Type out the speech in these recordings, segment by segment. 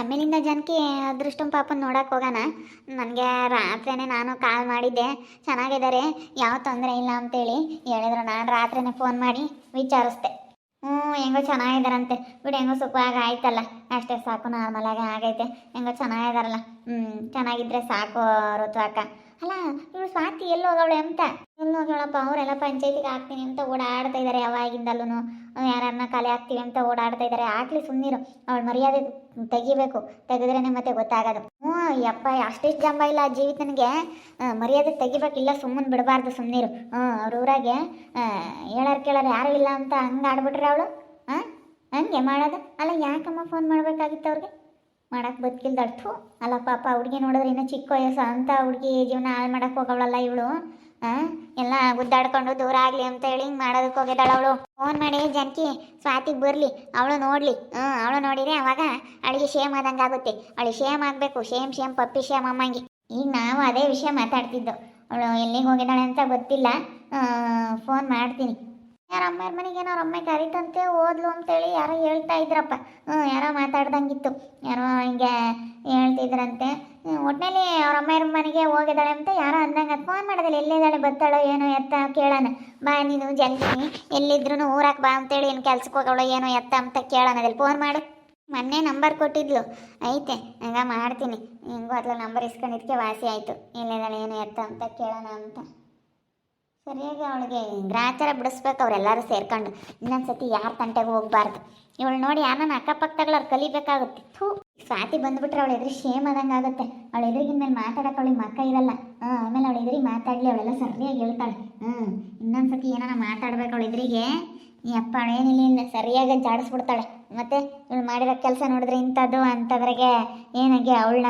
ಆಮೇಲಿಂದ ಜನಕ್ಕೆ ಅದೃಷ್ಟಂ ಪಾಪನ ನೋಡಕ್ಕೆ ಹೋಗೋಣ ನನಗೆ ರಾತ್ರಿನೇ ನಾನು ಕಾಲ್ ಮಾಡಿದ್ದೆ. ಚೆನ್ನಾಗಿದ್ದಾರೆ ಯಾವ ತೊಂದರೆ ಇಲ್ಲ ಅಂತೇಳಿ ಹೇಳಿದ್ರು. ನಾನು ರಾತ್ರಿನೇ ಫೋನ್ ಮಾಡಿ ವಿಚಾರಿಸ್ದೆ. ಹ್ಞೂ, ಹೆಂಗೋ ಚೆನ್ನಾಗಿದ್ದಾರಂತೆ ಬಿಡು, ಹೆಂಗೋ ಸುಖವಾಗಿ ಆಯ್ತಲ್ಲ. ಅಷ್ಟೇ ಸಾಕು ನಾರ್ಮಲಾಗಿ ಆಗೈತೆ. ಹೆಂಗೋ ಚೆನ್ನಾಗಿದ್ದಾರಲ್ಲ ಹ್ಞೂ ಚೆನ್ನಾಗಿದ್ದರೆ ಸಾಕು ಋತು ಅಕ್ಕ ಅಲ್ಲ, ಇವಳು ಸ್ವಾತಿ ಎಲ್ಲಿ ಹೋಗವಳೆ ಅಂತ? ಎಲ್ಲಿ ಹೋಗವಳಪ್ಪ ಅವರೆಲ್ಲ ಪಂಚಾಯತಿಗೆ ಹಾಕ್ತೀನಿ ಅಂತ ಓಡಾಡ್ತಾ ಇದ್ದಾರೆ ಯಾವಾಗಿಂದಲೂ ಯಾರನ್ನ ಕಲೆ ಹಾಕ್ತೀವಿ ಅಂತ ಓಡಾಡ್ತಾ ಇದ್ದಾರೆ ಆಗ್ಲಿ ಸುಮ್ಮನಿರು ಅವಳು ಮರ್ಯಾದೆ ತೆಗಿಬೇಕು. ತೆಗೆದ್ರೇನೆ ಮತ್ತೆ ಗೊತ್ತಾಗೋದು. ಹ್ಞೂ, ಯಪ್ಪ, ಅಷ್ಟಿಷ್ಟು ಜಂಬ ಇಲ್ಲ ಜೀವಿತನಿಗೆ. ಮರ್ಯಾದೆ ತೆಗಿಬೇಕಿಲ್ಲ ಸುಮ್ಮನೆ ಬಿಡಬಾರ್ದು ಸುಮ್ಮನಿರು ಹ್ಞೂ, ಅವ್ರ ಊರಾಗೆ ಹೇಳೋರು ಕೇಳೋರು ಯಾರು ಇಲ್ಲ ಅಂತ ಹಂಗೆ ಆಡ್ಬಿಟ್ರೆ ಅವಳು? ಹಾಂ ಹಂಗೆ ಮಾಡೋದು? ಅಲ್ಲ, ಯಾಕಮ್ಮ ಫೋನ್ ಮಾಡಬೇಕಾಗಿತ್ತು ಅವ್ರಿಗೆ? ಮಾಡಕ್ಕೆ ಬದುಕಿಲ್ದಳ್ತು. ಅಲ್ಲ ಪಾಪ ಹುಡುಗಿ ನೋಡಿದ್ರೆ ಇನ್ನೂ ಚಿಕ್ಕ ವಯಸ್ಸು ಅಂತ ಹುಡುಗಿ ಜೀವನ ಹಾಳು ಮಾಡಕ್ಕೆ ಹೋಗವಳಲ್ಲ ಇವಳು. ಎಲ್ಲ ಗುದ್ದಾಡ್ಕೊಂಡು ದೂರ ಆಗಲಿ ಅಂತ ಹೇಳಿ ಹಿಂಗೆ ಮಾಡೋದಕ್ಕೆ ಹೋಗಿದ್ದಾಳೆ ಅವಳು. ಫೋನ್ ಮಾಡಿ, ಜನಕಿ, ಸ್ವಾತಿಗೆ ಬರಲಿ, ಅವಳು ನೋಡಲಿ. ಹ್ಞೂ ಅವಳು ನೋಡಿದ್ರೆ ಅವಾಗ ಅವಳಿಗೆ ಶೇಮ್ ಆದಂಗೆ ಆಗುತ್ತೆ. ಅವಳಿಗೆ ಶೇಮ್ ಆಗಬೇಕು ಶೇಮ್ ಶೇಮ್ ಪಪ್ಪಿ ಶೇಮ್ ಅಮ್ಮಂಗೆ. ಈಗ ನಾವು ಅದೇ ವಿಷಯ ಮಾತಾಡ್ತಿದ್ದು. ಅವಳು ಎಲ್ಲಿಗೆ ಹೋಗಿದ್ದಾಳೆ ಅಂತ ಗೊತ್ತಿಲ್ಲ. ಫೋನ್ ಮಾಡ್ತೀನಿ. ಅಮ್ಮರ ಮನೆಗೆ ಅವ್ರ ಅಮ್ಮ ಕರೀತಂತೆ ಓದ್ಲು ಅಂತೇಳಿ ಯಾರೋ ಹೇಳ್ತಾ ಇದ್ರಪ್ಪ. ಹ್ಞೂ ಯಾರೋ ಮಾತಾಡ್ದಂಗಿತ್ತು. ಯಾರೋ ಹಿಂಗೆ ಹೇಳ್ತಿದ್ರಂತೆ. ಒಟ್ಟಿನಲ್ಲಿ ಅವ್ರ ಅಮ್ಮರ ಮನೆಗೆ ಹೋಗಿದ್ದಾಳೆ ಅಂತ ಯಾರೋ ಅಂದಂಗೆ, ಫೋನ್ ಮಾಡೋದಿಲ್ಲ, ಎಲ್ಲಿದ್ದಾಳೆ ಬತ್ತಾಳೋ ಏನೋ ಎತ್ತ ಕೇಳೋಣ. ಬಾ ನೀನು, ಜಲ್ದಿ. ಎಲ್ಲಿದ್ರು ಊರಾಕ್ ಬಾ ಅಂತೇಳಿ ಏನು ಕೆಲ್ಸಕ್ಕೆ ಹೋಗೋಳು ಏನೋ ಎತ್ತ ಅಂತ ಕೇಳೋಣದಲ್ಲಿ ಫೋನ್ ಮಾಡು. ಮೊನ್ನೆ ನಂಬರ್ ಕೊಟ್ಟಿದ್ಲು. ಐತೆ, ಹಂಗ ಮಾಡ್ತೀನಿ. ಹಿಂಗೂ ಅದ್ಲ ನಂಬರ್ ಇಸ್ಕೊಂಡಿದ್ಕೆ ವಾಸಿ ಆಯಿತು. ಎಲ್ಲಿದ್ದಾಳೆ, ಏನು ಎತ್ತ ಅಂತ ಕೇಳೋಣ ಅಂತ. ಸರಿಯಾಗಿ ಅವಳಿಗೆ ಗ್ರಾಚಾರ ಬಿಡಿಸ್ಬೇಕು, ಅವರೆಲ್ಲರೂ ಸೇರ್ಕೊಂಡು ಇನ್ನೊಂದ್ಸತಿ ಯಾರ ತಂಟೆಗೆ ಹೋಗ್ಬಾರ್ದು. ಇವಳು ನೋಡಿ ಯಾರನ್ನ ಅಕ್ಕಪಕ್ಕದವ್ರು ಕಲಿಬೇಕಾಗುತ್ತೆ. ಥೂ, ಸ್ವಾತಿ ಬಂದ್ಬಿಟ್ರೆ ಅವಳು ಎದುರು ಶೇಮ್ ಆದಂಗೆ ಆಗುತ್ತೆ. ಅವಳ ಎದುರಿಗಿನ ಮೇಲೆ ಮಾತಾಡಕ್ಕೆ ಅವಳಿಗೆ ಮಕ್ಕ ಇರಲ್ಲ. ಹಾಂ ಆಮೇಲೆ ಅವಳು ಎದುರಿಗೆ ಮಾತಾಡಲಿ, ಅವಳೆಲ್ಲ ಸರಿಯಾಗಿ ಹೇಳ್ತಾಳೆ. ಹ್ಞೂ ಇನ್ನೊಂದ್ಸತಿ ಏನಾರ ಮಾತಾಡ್ಬೇಕು ಅವಳು ಎದುರಿಗೆ. ಈ ಅಪ್ಪ ಅವಳೇನಿಲ್ಲ ಸರಿಯಾಗಿ ಜಾಡಿಸ್ಬಿಡ್ತಾಳೆ. ಮತ್ತೆ ಇವಳು ಮಾಡಿರೋ ಕೆಲಸ ನೋಡಿದ್ರೆ ಇಂಥದ್ದು ಅಂತದ್ರಾಗೆ ಏನಂಗೆ ಅವಳನ್ನ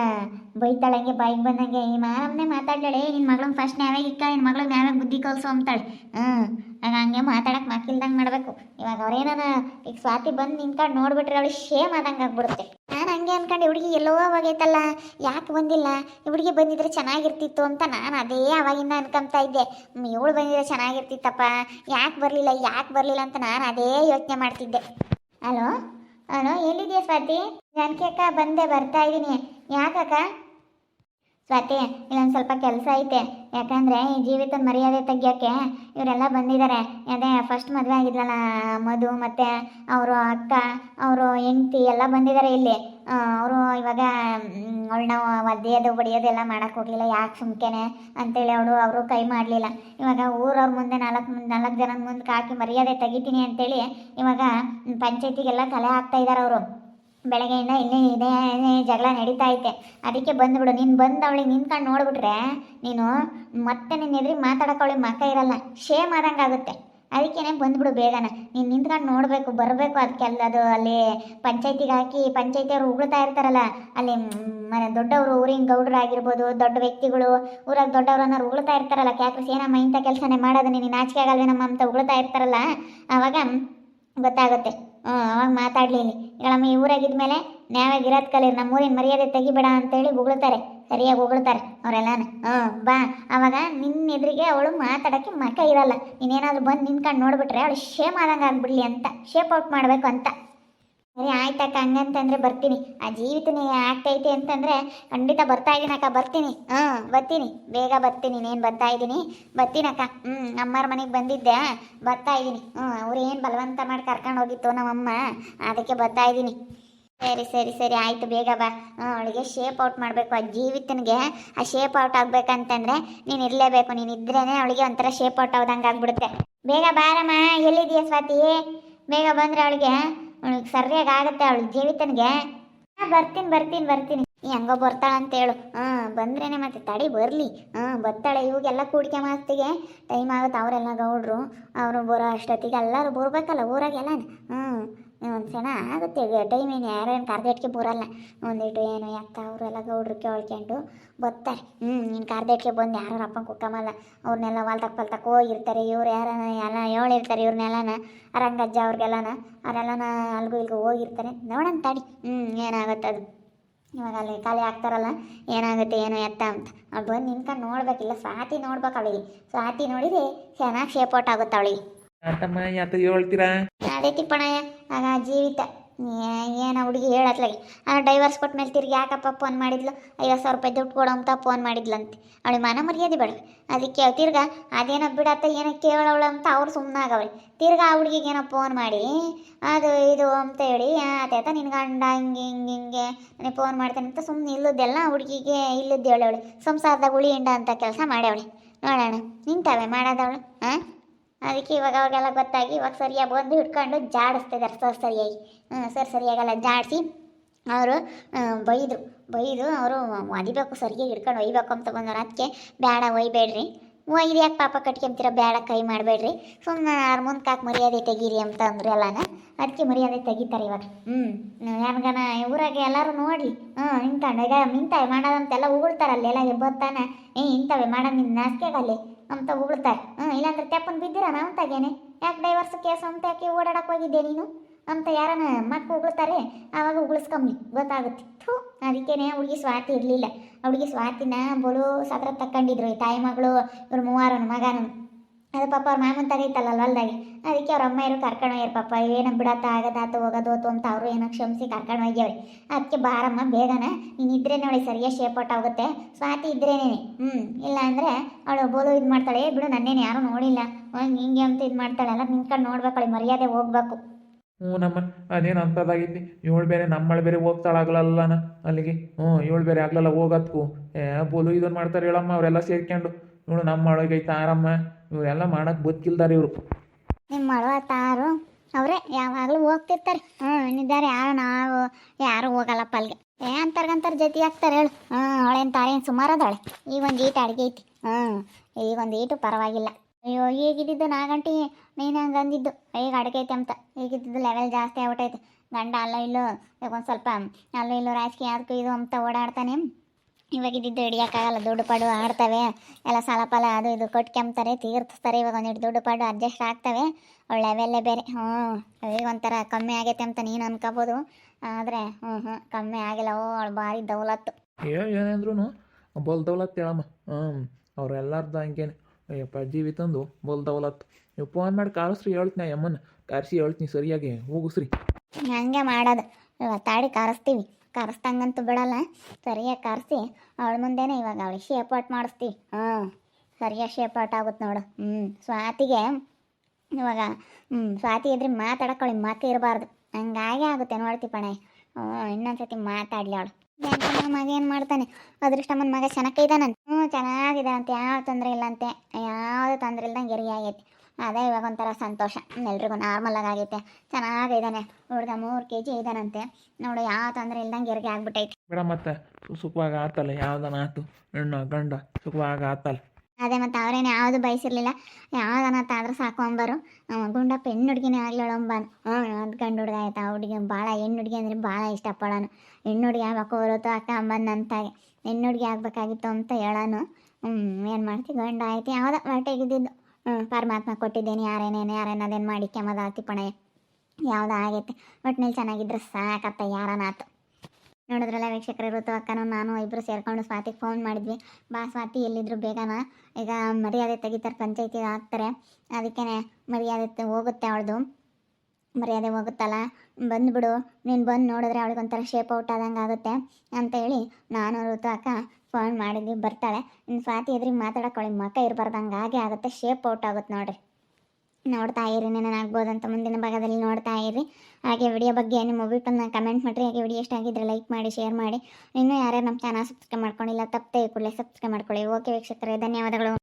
ಬೈತಾಳಂಗೆ, ಬಾಯಿಗೆ ಬಂದಂಗೆ ಈ ಮಾರಮ್ಮನೆ ಮಾತಾಡ್ಲಾಳೆ ನಿನ್ನ ಮಗಳನ್ನ ಫಸ್ಟ್ ನ್ಯಾವಾಗ ಇಕ್ಕ ನಿನ್ನ ಮಗಳಿಗೆ ನ್ಯಾವಾಗ ಬುದ್ಧಿ ಕಲ್ಸು ಅಂತಾಳೆ. ಹ್ಞೂ ಆಗ ಹಂಗೆ ಮಾತಾಡಕ್ಕೆ ಮಕ್ಕಿಲ್ದಂಗೆ ಮಾಡಬೇಕು. ಇವಾಗ ಅವ್ರೇನಾರ ಈಗ ಸ್ವಾತಿ ಬಂದು ನಿಂತ್ಕೊಂಡು ನೋಡ್ಬಿಟ್ರೆ ಅವಳು ಶೇಮ್ ಆದಂಗೆ ಆಗ್ಬಿಡುತ್ತೆ. ನಾನು ಹಂಗೆ ಅನ್ಕೊಂಡು, ಹುಡುಗಿ ಎಲ್ಲೋ ಹೋಗೈತಲ್ಲ ಯಾಕೆ ಬಂದಿಲ್ಲ? ಹುಡುಗಿ ಬಂದಿದ್ರೆ ಚೆನ್ನಾಗಿರ್ತಿತ್ತು ಅಂತ ನಾನು ಅದೇ ಅವಾಗಿಂದ ಅನ್ಕೊಂತಾ ಇದ್ದೆ. ಇವಳು ಬಂದಿದ್ರೆ ಚೆನ್ನಾಗಿರ್ತಿತ್ತಪ್ಪ, ಯಾಕೆ ಬರಲಿಲ್ಲ ಯಾಕೆ ಬರಲಿಲ್ಲ ಅಂತ ನಾನು ಅದೇ ಯೋಚನೆ ಮಾಡ್ತಿದ್ದೆ. ಹಲೋ ಹಲೋ ಎಲ್ಲಿದೆಯಾ ಸ್ವಾತಿ? ಜಾನಕಿ ಅಕ್ಕ ಬಂದೆ ಬರ್ತಾ ಇದ್ದೀನಿ ಯಾಕಕ್ಕ? ಸ್ವಾತಿ, ಇಲ್ಲೊಂದು ಸ್ವಲ್ಪ ಕೆಲಸ ಐತೆ. ಯಾಕಂದರೆ ಈ ಜೀವಿತದ ಮರ್ಯಾದೆ ತೆಗಿಯೋಕ್ಕೆ ಇವರೆಲ್ಲ ಬಂದಿದ್ದಾರೆ ಅದೇ ಫಸ್ಟ್ ಮದುವೆ ಆಗಿದ್ಲಲ್ಲ, ಮಧು ಮತ್ತು ಅವರು ಅಕ್ಕ, ಅವರು ಹೆಂಡ್ತಿ ಎಲ್ಲ ಬಂದಿದ್ದಾರೆ ಇಲ್ಲಿ. ಅವರು ಇವಾಗ ಅವಳನ್ನ ಒದ್ದೆಯೋದು, ಬಡಿಯೋದು ಎಲ್ಲ ಮಾಡೋಕ್ಕೆ ಹೋಗಲಿಲ್ಲ. ಯಾಕೆ ಸುಮ್ಕೆನೆ ಅಂತೇಳಿ ಅವಳು, ಅವರು ಕೈ ಮಾಡಲಿಲ್ಲ. ಇವಾಗ ಊರವ್ರ ಮುಂದೆ ನಾಲ್ಕು ನಾಲ್ಕು ಜನ ಮುಂದೆ ಹಾಕಿ ಮರ್ಯಾದೆ ತೆಗಿತೀನಿ ಅಂತೇಳಿ ಇವಾಗ ಪಂಚಾಯತಿಗೆಲ್ಲ ಕಲೆ ಹಾಕ್ತಾ ಇದ್ದಾರೆ ಅವರು. ಬೆಳಗ್ಗೆಯಿಂದ ಇಲ್ಲೇ ಇದೇ ಜಗಳ ನಡೀತಾ ಐತೆ. ಅದಕ್ಕೆ ಬಂದ್ಬಿಡು. ನೀನು ಬಂದು ಅವಳಿಗೆ ನಿಂತ್ಕೊಂಡು ನೋಡ್ಬಿಟ್ರೆ ನೀನು ಮತ್ತೆ ನಿನ್ನ ಎದ್ರಿಗೆ ಮಾತಾಡಕ್ಕೆ ಅವಳಿಗೆ ಮಕ್ಕ ಇರಲ್ಲ. ಶೇಮ್ ಆದಂಗೆ ಆಗುತ್ತೆ. ಅದಕ್ಕೇನೆ ಬಂದ್ಬಿಡು ಬೇಗನ. ನೀನು ನಿಂತ್ಕೊಂಡು ನೋಡಬೇಕು, ಬರಬೇಕು ಅದಕ್ಕೆಲ್ಲ ಅದು ಅಲ್ಲಿ ಪಂಚಾಯತಿಗೆ ಹಾಕಿ ಪಂಚಾಯತಿಯವರು ಉಗುಳ್ತಾ ಇರ್ತಾರಲ್ಲ, ಅಲ್ಲಿ ಮನೆ ದೊಡ್ಡವರು, ಊರಿನ ಗೌಡ್ರು ಆಗಿರ್ಬೋದು, ದೊಡ್ಡ ವ್ಯಕ್ತಿಗಳು, ಊರಾಗ ದೊಡ್ಡವ್ರು ಅನ್ನೋರು ಉಗುಳ್ತಾ ಇರ್ತಾರಲ್ಲ, ಕ್ಯಾಕ್ರಸ್ ಏನಮ್ಮ ಇಂಥ ಕೆಲಸನೇ ಮಾಡೋದು, ನೀನು ನಾಚಿಕೆ ಆಗಲ್ವೇನಮ್ಮ ಅಂತ ಉಗುಳ್ತಾ ಇರ್ತಾರಲ್ಲ ಆವಾಗ ಗೊತ್ತಾಗುತ್ತೆ. ಹ್ಞೂ ಅವಾಗ ಮಾತಾಡಲಿ ಇಲ್ಲಿ. ಹೇಳಮ್ಮ, ಈ ಊರಾಗಿದ್ಮೇಲೆ ನ್ಯಾಯವಾಗಿ ಇರೋದ್ ಕಲೀರಿ ನಮ್ಮ ಊರಿನ ಮರ್ಯಾದೆ ತೆಗಿಬೇಡ ಅಂತೇಳಿ ಉಗುಳ್ತಾರೆ ಸರಿಯಾಗಿ ಉಗುಳ್ತಾರೆ ಅವರೆಲ್ಲಾನು. ಹ್ಞೂ ಬಾ. ಅವಾಗ ನಿನ್ನ ಎದುರಿಗೆ ಅವಳು ಮಾತಾಡೋಕ್ಕೆ ಮಕ ಇರಲ್ಲ. ನೀನೇನಾದರೂ ಬಂದು ನಿಂತ್ಕೊಂಡು ನೋಡಿಬಿಟ್ರೆ ಅವಳು ಶೇಮ್ ಆದಂಗೆ ಆಗ್ಬಿಡ್ಲಿ ಅಂತ ಶೇಪ್ ಔಟ್ ಮಾಡಬೇಕು ಅಂತ. ಸರಿ ಆಯ್ತಕ್ಕ ಹಂಗಂತಂದ್ರೆ ಬರ್ತೀನಿ. ಆ ಜೀವಿತನೇ ಆಗ್ತೈತೆ ಅಂತಂದ್ರೆ ಖಂಡಿತ ಬರ್ತಾ ಇದ್ದೀನಿ ಅಕ್ಕ, ಬರ್ತೀನಿ. ಹ್ಞೂ ಬರ್ತೀನಿ. ಬೇಗ ಬರ್ತೀನಿ ನೀನು ಬರ್ತಾ ಇದ್ದೀನಿ. ಬರ್ತೀನಕ್ಕ ಹ್ಞೂ ಅಮ್ಮರ ಮನೆಗೆ ಬಂದಿದ್ದೆ. ಬರ್ತಾ ಇದ್ದೀನಿ. ಹ್ಞೂ ಅವ್ರು ಏನು ಬಲವಂತ ಮಾಡಿ ಕರ್ಕೊಂಡು ಹೋಗಿತ್ತು ನಮ್ಮಮ್ಮ. ಅದಕ್ಕೆ ಬರ್ತಾ ಇದ್ದೀನಿ. ಸರಿ ಸರಿ ಸರಿ, ಆಯಿತು, ಬೇಗ ಬಾ. ಹ್ಞೂ ಅವಳಿಗೆ ಶೇಪ್ ಔಟ್ ಮಾಡಬೇಕು, ಆ ಜೀವಿತನಿಗೆ. ಆ ಶೇಪ್ ಔಟ್ ಆಗಬೇಕಂತಂದರೆ ನೀನು ಇರಲೇಬೇಕು. ನೀನು ಇದ್ರೇ ಅವಳಿಗೆ ಒಂಥರ ಶೇಪ್ ಔಟ್ ಆದಂಗೆ ಆಗ್ಬಿಡುತ್ತೆ ಬೇಗ ಬಾರಮ್ಮ ಎಲ್ಲಿದೆಯಾ ಸ್ವಾತಿ? ಬೇಗ ಬಂದರೆ ಅವಳಿಗೆ. ಅವಳಿಗೆ ಸರಿಯಾಗಿ ಆಗುತ್ತೆ ಅವಳ ಜೀವಿತನಿಗೆ. ಬರ್ತೀನಿ ಬರ್ತೀನಿ ಬರ್ತೀನಿ. ಈ ಹಂಗೋ ಬರ್ತಾಳ ಅಂತ ಹೇಳು. ಹಾಂ, ಬಂದ್ರೇನೆ ಮತ್ತೆ ತಡಿ ಬರಲಿ. ಹಾಂ, ಬರ್ತಾಳೆ. ಇವಾಗೆಲ್ಲ ಕೂಡಿಕೆ ಮಾಸ್ತಿಗೆ ಟೈಮ್ ಆಗುತ್ತೆ. ಅವರೆಲ್ಲ ಗೌಡ್ರು, ಅವರು ಬರೋ ಅಷ್ಟೊತ್ತಿಗೆ ಎಲ್ಲರೂ ಬರ್ಬೇಕಲ್ಲ ಊರಾಗೆಲ್ಲ ಹ್ಞೂ ಒಂದು ಕ್ಷಣ ಆಗುತ್ತೆ. ಟೈಮ್ ಏನು ಯಾರೇನು ಕರ್ದೆಟ್ಗೆ ಬರಲ್ಲ. ಒಂದಿಟ್ಟು ಏನು ಅಕ್ಕ ಅವರೆಲ್ಲ ಗೌಡ್ರು ಕೇಳ್ಕೊಂಡು ಬರ್ತಾರೆ. ಹ್ಞೂ ನೀನು ಕರ್ದೆಟ್ಗೆ ಬಂದು ಯಾರು ಅಪ್ಪ ಕುಕ್ಕಮಲ್ಲ ಅವ್ರನ್ನೆಲ್ಲ ಹೊಲ್ತಕ್ಕೆ ಪಲ್ತಕ್ಕೆ ಹೋಗಿರ್ತಾರೆ. ಇವ್ರು ಯಾರ ಎಲ್ಲ ಹೇಳಿರ್ತಾರೆ ಇವ್ರನ್ನೆಲ್ಲನ ರಂಗಜ್ಜ ಅವ್ರಿಗೆಲ್ಲನ, ಅವರೆಲ್ಲನ ಅಲ್ಗೂ ಇಲ್ಗೂ ಹೋಗಿರ್ತಾರೆ. ನೋಡೋಣ ತಡಿ. ಹ್ಞೂ ಏನಾಗುತ್ತೆ ಅದು. ಇವಾಗ ಅಲ್ಲಿ ಖಾಲಿ ಆಗ್ತಾರಲ್ಲ, ಏನಾಗುತ್ತೆ, ಏನು, ಎತ್ತ ಅಂತ. ಅವ್ಳು ಬಂದು ನಿಂತ್ಕೊಂಡು ನೋಡ್ಬೇಕಿಲ್ಲ ಸ್ವಾತಿ ನೋಡ್ಬೇಕು ಅವಳಿಗೆ. ಸ್ವಾತಿ ನೋಡಿದ್ರೆ ಚೆನ್ನಾಗಿ ಶೇಪ್ ಔಟ್ ಆಗುತ್ತೆ ಅವಳಿಗೆ ಹೇಳ್ತೀರಾ? ಅದೇ ತಿಪ್ಪಣಯ್ಯ ಆಗ ಜೀವಿತ. ಏನು ಹುಡುಗಿ ಹೇಳತ್ಲಾಗೆ. ಆ ಡೈವರ್ಸ್ ಕೊಟ್ಟ ಮೇಲೆ ತಿರ್ಗಿ ಯಾಕಪ್ಪ ಫೋನ್ ಮಾಡಿದ್ಲು? ಐವತ್ತು ಸಾವಿರ ರೂಪಾಯಿ ದುಡ್ಡು ಕೊಡೋ ಅಂತ ಫೋನ್ ಮಾಡಿದ್ಲಂತೆ. ಅವಳಿಗೆ ಮನ ಮರ್ಯಾದೆ ಬೇಡ ಅದಕ್ಕೆ ತಿರ್ಗಾ ಅದೇನೋ ಬಿಡತ್ತ, ಏನೋ ಕೇಳೋಳ ಅಂತ ಅವ್ರು ಸುಮ್ಮನಾಗವ್ರಿ ತಿರ್ಗಾ ಆ ಹುಡುಗಿಗೆ ಏನೋ ಫೋನ್ ಮಾಡಿ, ಅದು ಇದು ಅಂತ ಹೇಳಿ ಆತೈತ ನಿನ್ನ ಗಂಡ ಹಿಂಗೆ ಹಿಂಗೆ ಹಿಂಗೆ, ನನಗೆ ಫೋನ್ ಮಾಡ್ತಾನೆ ಅಂತ ಸುಮ್ಮನೆ ಇಲ್ಲದೆಲ್ಲ ಹುಡುಗಿಗೆ ಇಲ್ಲದ್ದು ಹೇಳವಳೆ. ಸಂಸಾರದಾಗ ಉಳಿ ಹಿಂಡ ಅಂತ ಕೆಲಸ ಮಾಡ್ಯಾವಳೆ. ನೋಡೋಣ ನಿಂತವೆ ಮಾಡೋದವಳು ಹಾಂ ಅದಕ್ಕೆ ಇವಾಗ ಅವಾಗೆಲ್ಲ ಗೊತ್ತಾಗಿ ಇವಾಗ ಸರಿಯಾಗಿ ಬಂದು ಹಿಡ್ಕೊಂಡು ಜಾಡಿಸ್ತಿದ್ದಾರೆ. ಸರ್ ಸರಿಯಾಗಿ. ಹ್ಞೂ ಸರ್ ಸರಿಯಾಗೆಲ್ಲ ಜಾಡಿಸಿ. ಅವರು ಬೈದರು. ಬೈದು ಅವರು ಒದಿಬೇಕು ಸರಿಯಾಗಿ ಹಿಡ್ಕೊಂಡು ಒಯ್ಬೇಕು ಅಂತ ಬಂದವ್ರು ಅದಕ್ಕೆ ಬೇಡ ಒಯ್ಬೇಡ್ರಿ. ಒಯ್ದು ಯಾಕೆ ಪಾಪ ಕಟ್ಕೊಂತೀರ ಬೇಡ ಕೈ ಮಾಡಬೇಡ್ರಿ. ಸುಮ್ಮನೆ ಅವ್ರ ಮುಂದೆ ಕಾಕ್ ಮರ್ಯಾದೆ ತೆಗೀರಿ ಅಂತ ಅಂದರು ಎಲ್ಲನ. ಅದಕ್ಕೆ ಮರ್ಯಾದೆ ತೆಗಿತಾರೆ ಇವಾಗ. ಹ್ಞೂ ಯಾರಿಗಾನ ಊರಾಗೆ ಎಲ್ಲರೂ ನೋಡಲಿ ಹ್ಞೂ ಇಂಥ ಈಗ ನಿಂತಾವೆ ಮಾಡೋದಂತೆಲ್ಲ ಉಗುಳ್ತಾರಲ್ಲ ಎಲ್ಲ ಬರ್ತಾನೆ ಏ ಇಂಥವೆ ಮಾಡೋದು ನಿನ್ನ ನಾಚಿಕೆಗಲ್ಲಿ. ಅಂತ ಉಗುಳ್ತಾರೆ ಹ್ಞೂ ಇಲ್ಲಾಂದ್ರೆ ತೆಪ್ಪನ್ ಬಿದ್ದಿರ ನಾವು ತಗೇನೆ ಯಾಕೆ ಡೈವರ್ಸ್ ಕೇಸ್ ಅಂತ ಯಾಕೆ ಓಡಾಡಕ್ಕೆ ಹೋಗಿದ್ದೆ ನೀನು? ಅಂತ ಯಾರನ್ನ ಮಕ್ಕಳು ಉಗುಳ್ತಾರೆ, ಆವಾಗ ಉಗುಳಿಸ್ಕೊಂಬ್ಲಿ. ಗೊತ್ತಾಗುತ್ತೆ. ಥೂ, ಅದಕ್ಕೇನೆ ಹುಡುಗಿ ಸ್ವಾತಿ ಇರಲಿಲ್ಲ. ಹುಡುಗಿ ಸ್ವಾತಿನ ಬಲು ಸತ್ರ ತಕ್ಕೊಂಡಿದ್ರು, ಈ ತಾಯಿ ಮಗಳು, ಇವ್ರ ಮೂವಾರನ ಮಗನ ಅದು ಪಾಪ ಅವ್ರ ಮಾಮನ್ ಇತ್ತಲ್ಲ ಹೊಲ್ದಾಗೆ. ಅದಕ್ಕೆ ಅವ್ರ ಅಮ್ಮ ಇರೋ ಕರ್ಕೊಂಡು ಹೋಗ್ಯಾರ ಪಾಪ. ಏನೋ ಬಿಡತ್ತ ಆಗದಾತು ಹೋಗೋದೋತು ಅಂತ ಅವರು ಏನೋ ಕ್ಷಮಿಸಿ ಕರ್ಕೊಂಡು ಹೋಗ್ಯಾವ್ರಿ. ಅದಕ್ಕೆ ಬಾರಮ್ಮ ಬೇಗನ ಇದ್ರೆ ನೋಡಿ ಸರಿಯಾಗಿ ಶೇಪ್ ಔಟ್ ಆಗುತ್ತೆ. ಸ್ವಾತಿ ಇದ್ರೇನೆ ಹ್ಞೂ ಇಲ್ಲ ಅಂದರೆ ಅವಳು ಬೋಲು ಇದು ಮಾಡ್ತಾಳೆ. "ಏ, ಬಿಡು ನನ್ನೇನು ಯಾರೂ ನೋಡಿಲ್ಲ. ಹಂಗೆ ಅಂತ ಇದು ಮಾಡ್ತಾಳಲ್ಲ ನಿಂತ್ಕೊಂಡು ನೋಡ್ಬೇಕು ಮರ್ಯಾದೆ ಹೋಗ್ಬೇಕು. ಹ್ಞೂ ನಮ್ಮ ಅದೇನು ಅಂಥದ್ದಾಗಿತ್ತು ಇವಳು ಬೇರೆ ನಮ್ಮಳು ಬೇರೆ ಹೋಗ್ತಾಳಾಗ್ಲಲ್ಲನ ಅಲ್ಲಿಗೆ? ಹ್ಞೂ ಇವಳು ಬೇರೆ ಆಗ್ಲಲ್ಲ ಹೋಗತ್ಕು. ಏ ಬೋಲು ಇದನ್ನು ಮಾಡ್ತಾರೆ ಹೇಳಮ್ಮ ಅವರೆಲ್ಲ ಸೇರ್ಕೊಂಡು. ಇವಳು ನಮ್ಮ ಒಳಗೈತೆ ಆರಮ್ಮ. ಇವರೆಲ್ಲ ಮಾಡಕ್ಕೆ ಬದುಕಿಲ್ದಾರೆ ಇವರು. ನಿಮ್ಮ ಮಳುವ ತಾರು, ಅವರೇ ಯಾವಾಗಲೂ ಹೋಗ್ತಿರ್ತಾರೆ. ಹ್ಞೂ ಇನ್ನಿದ್ದಾರೆ ಯಾರು ನಾವು, ಯಾರು ಹೋಗಲ್ಲಪ್ಪ ಅಲ್ಲಿಗೆ. ಏ ಅಂತರ್ಗಂತಾರ ಜೊತೆ ಆಗ್ತಾರೆ ಹೇಳು. ಹ್ಞೂ ಅವಳೇನು ತಾರೇನು ಸುಮಾರು ಅದಾಳೆ. ಈಗ ಒಂದು ಈಟು ಅಡುಗೆ ಐತಿ. ಹ್ಞೂ ಈಗ ಒಂದು ಈಟು ಪರವಾಗಿಲ್ಲ. ಅಯ್ಯೋ ಈಗಿದ್ದು ನಾ ಗಂಟೆ ನೀನು ಹಂಗೆ ಅಂದಿದ್ದು. ಈಗ ಅಡುಗೆ ಐತಿ ಅಂತ. ಈಗಿದ್ದು ಲೆವೆಲ್ ಜಾಸ್ತಿ ಆಗ್ಬಿಟ್ಟೈತೆ ಗಂಡ ಅಲ್ಲ ಇಲ್ಲೋ ಒಂದು ಸ್ವಲ್ಪ ಅಲ್ಲ ಇಲ್ಲೋ ರಾಜಕೀಯ, ಅದಕ್ಕೂ ಇದು ಅಂತ ಓಡಾಡ್ತಾನೆ. ಇವಾಗ ಇದ್ದಿದ್ದು ಹಿಡಿಯೋಕ್ಕಾಗಲ್ಲ ದುಡ್ಡು ಪಾಡು ಆಡ್ತವೆ. ಎಲ್ಲ ಸಾಲ ಪಾಲ ಅದು ಇದು ಕೊಟ್ಕೊಂಬ್ತಾರೆ ತೀರ್ತಾರೆ ಇವಾಗ ಒಂದಿಟ್ಟು ದುಡ್ಡು ಪಾಡು ಅಡ್ಜಸ್ಟ್ ಆಗ್ತವೆ. ಅವಳು ಲೆವೆಲ್ಲೇ ಬೇರೆ. ಹ್ಞೂ ಈಗ ಒಂಥರ ಕಮ್ಮಿ ಆಗೈತೆ ಅಂತ ನೀನು ಅನ್ಕೋಬೋದು. ಆದರೆ ಹ್ಞೂ ಹ್ಞೂ ಕಮ್ಮಿ ಆಗಿಲ್ಲ. ಓ ಅವಳು ಭಾರಿ ದೌಲತ್ತು. ಏ ಏನಂದ್ರೂ ಬೋಲ್ ದೌಲತ್ ಹೇಳಮ್ಮ. ಹ್ಞೂ ಅವ್ರು ಎಲ್ಲಾರ್ದು ಹಂಗೇನೆ. ಅಯ್ಯಪ್ಪ ಜೀವಿ ತಂದು ಬೋಲ್ ದೌಲತ್ ನೀವು ಫೋನ್ ಮಾಡಿ ಕಾರಿಸ್ರಿ ಹೇಳ್ತೀನಿ ಅಮ್ಮನ ಕಾರಿಸಿ ಹೇಳ್ತೀನಿ ಸರಿಯಾಗಿ. ಹೋಗಿಸ್ರಿ. ಹಂಗೆ ಮಾಡೋದು. ಇವಾಗ ತಾಡಿ ಕರೆಸ್ತೀವಿ. ಕರೆಸ್ದಂಗಂತೂ ಬಿಡಲ್ಲ. ಸರಿಯಾಗಿ ಕರೆಸಿ, ಅವಳ ಮುಂದೆನೇ ಇವಾಗ ಅವಳಿಗೆ ಶೇಪ್ ಔಟ್ ಮಾಡಿಸ್ತೀವಿ ಹಾಂ, ಸರಿಯಾಗಿ ಶೇಪ್ ಔಟ್ ಆಗುತ್ತೆ ನೋಡು. ಹ್ಞೂ ಸ್ವಾತಿಗೆ ಇವಾಗ ಹ್ಞೂ ಸ್ವಾತಿ ಇದ್ರೆ ಮಾತಾಡಕ್ಕೆ ಮಾತು ಇರಬಾರ್ದು. ಹಂಗಾಗೆ ಆಗುತ್ತೆ ನೋಡ್ತಿ ಪಣೆ. ಹ್ಞೂ ಇನ್ನೊಂದ್ಸತಿ ಮಾತಾಡಲಿ ಅವಳು. ಮಗ ಏನು ಮಾಡ್ತಾನೆ? ಅದೃಷ್ಟಮ್ಮನ ಮಗ ಚೆನ್ನಾಗಿದ್ದಾನಂತೆ ಹ್ಞೂ ಚೆನ್ನಾಗಿದ್ದಾನಂತೆ ಯಾವ ತೊಂದರೆ ಇಲ್ಲಂತೆ. ಯಾವುದೇ ತೊಂದರೆ ಇಲ್ದಂಗೆ ಗೆರಿಗೆ ಆಗೈತಿ ಅದೇ ಇವಾಗ ಒಂಥರ ಸಂತೋಷ. ಎಲ್ರಿಗೂ ನಾರ್ಮಲ್ ಆಗಿ ಆಗೈತೆ ಚೆನ್ನಾಗಿದ್ದಾನೆ. ಹುಡುಗ ಮೂರು ಕೆ ಜಿ ಇದ್ದಾನಂತೆ. ನೋಡು ಯಾವ ತೊಂದರೆ ಇಲ್ದಂಗೆ ಹೆರಿಗೆ ಆಗ್ಬಿಟ್ಟೈತೆ. ಬೇಡ ಮತ್ತೆ. ಸುಖವಾಗಿ ಆತಲ್ಲ. ಯಾವ್ದನ ಆತು? ಹೆಣ್ಣು ಗಂಡ ಸುಖವಾಗಿ ಆತಲ್ಲ. ಅದೇ ಮತ್ತೆ ಅವ್ರೇನು ಯಾವುದು ಬಯಸಿರ್ಲಿಲ್ಲ. ಯಾವ್ದನತ್ತ ಆದ್ರೆ ಸಾಕು ಅಂಬರು. ಗುಂಡಪ್ಪ ಹೆಣ್ಣು ಹುಡುಗಿನೇ ಆಗ್ಲೇಳು ಅಂಬಾನು ಹ್ಞೂ ಅದು ಗಂಡು ಹುಡುಗ ಆಯ್ತಾ? ಹುಡುಗಿ ಭಾಳ ಹೆಣ್ಣು ಹುಡುಗಿ ಅಂದರೆ ಭಾಳ ಇಷ್ಟಪಡೋನು. ಹೆಣ್ಣು ಹುಡುಗಿ ಆಗ್ಬೇಕು ಹೊರತು ಅಕ್ಕ ಅಂಬಂದಂತಾಗೆ ಹೆಣ್ಣು ಹುಡುಗಿ ಆಗ್ಬೇಕಾಗಿತ್ತು ಅಂತ ಹೇಳೋನು. ಹ್ಞೂ ಏನು ಮಾಡ್ತಿ? ಗಂಡ ಆಯ್ತು. ಯಾವುದೋ ಹೊರಟೆಗಿದ್ದು ಪರಮಾತ್ಮ ಕೊಟ್ಟಿದ್ದೇನೆ, ಯಾರೇನೇನು ಯಾರೇನು ಅದೇನು ಮಾಡಿ ಕೆಮ್ಮದಾತಿ ಪಣೆ. ಯಾವ್ದು ಆಗೈತೆ. ಒಟ್ಟಿನಲ್ಲಿ ಚೆನ್ನಾಗಿದ್ರೆ ಸಾಕಪ್ಪ ಯಾರನಾತು. ನೋಡಿದ್ರಲ್ಲ ವೀಕ್ಷಕರ, ಋತು ಅಕ್ಕನೂ ನಾನು ಇಬ್ಬರು ಸೇರ್ಕೊಂಡು ಸ್ವಾತಿಗೆ ಫೋನ್ ಮಾಡಿದ್ವಿ. ಬಾ ಸ್ವಾತಿ, ಎಲ್ಲಿದ್ರು ಬೇಗನ? ಈಗ ಮರ್ಯಾದೆ ತೆಗಿತಾರೆ, ಪಂಚಾಯತಿ ಹಾಕ್ತಾರೆ ಅದಕ್ಕೆ ಮರ್ಯಾದೆ ಹೋಗುತ್ತೆ ಅವಳದು. ಮರ್ಯಾದೆ ಹೋಗುತ್ತಲ್ಲ? ಬಂದುಬಿಡು ನೀನು ಬಂದು ನೋಡಿದ್ರೆ ಅವಳಿಗೆ ಒಂಥರ ಶೇಪ್ ಔಟ್ ಆದಂಗೆ ಆಗುತ್ತೆ ಅಂತ ಹೇಳಿ ನಾನು ಋತು ಅಕ್ಕ ಫೋನ್ ಮಾಡಿದ್ವಿ. ಬರ್ತಾಳೆ. ನಿನ್ನ ಸ್ವಾತಿ ಎದ್ರಿಗೆ ಮಾತಾಡೋಕೆ ಅವಳಿಗೆ ಮಕ್ಕ ಇರಬಾರ್ದಂಗೆ ಹಾಗೆ ಆಗುತ್ತೆ. ಶೇಪ್ ಔಟ್ ಆಗುತ್ತೆ ನೋಡಿರಿ. ನೋಡ್ತಾ ಇರಿ. ಆಗ್ಬೋದು ಅಂತ ಮುಂದಿನ ಭಾಗದಲ್ಲಿ ನೋಡ್ತಾ ಇರಿ. ಹಾಗೆ ವಿಡಿಯೋ ಬಗ್ಗೆ ನಿಮ್ಮ ಒಬ್ಬಿಟ್ಟನ್ನ ಕಮೆಂಟ್ ಮಾಡಿರಿ. ಹಾಗೆ ವಿಡಿಯೋ ಇಷ್ಟ ಆಗಿದ್ರೆ ಲೈಕ್ ಮಾಡಿ ಶೇರ್ ಮಾಡಿ. ಇನ್ನೂ ಯಾರ್ಯಾರು ನಮ್ಮ ಚಾನಲ್ ಸಬ್ಸ್ಕ್ರೈಬ್ ಮಾಡ್ಕೊಂಡಿಲ್ಲ, ತಪ್ಪದೆ ಕೂಡಲೇ ಸಬ್ಸ್ಕ್ರೈಬ್ ಮಾಡ್ಕೊಳ್ಳಿ. ಓಕೆ ವೀಕ್ಷಕರೇ, ಧನ್ಯವಾದಗಳು.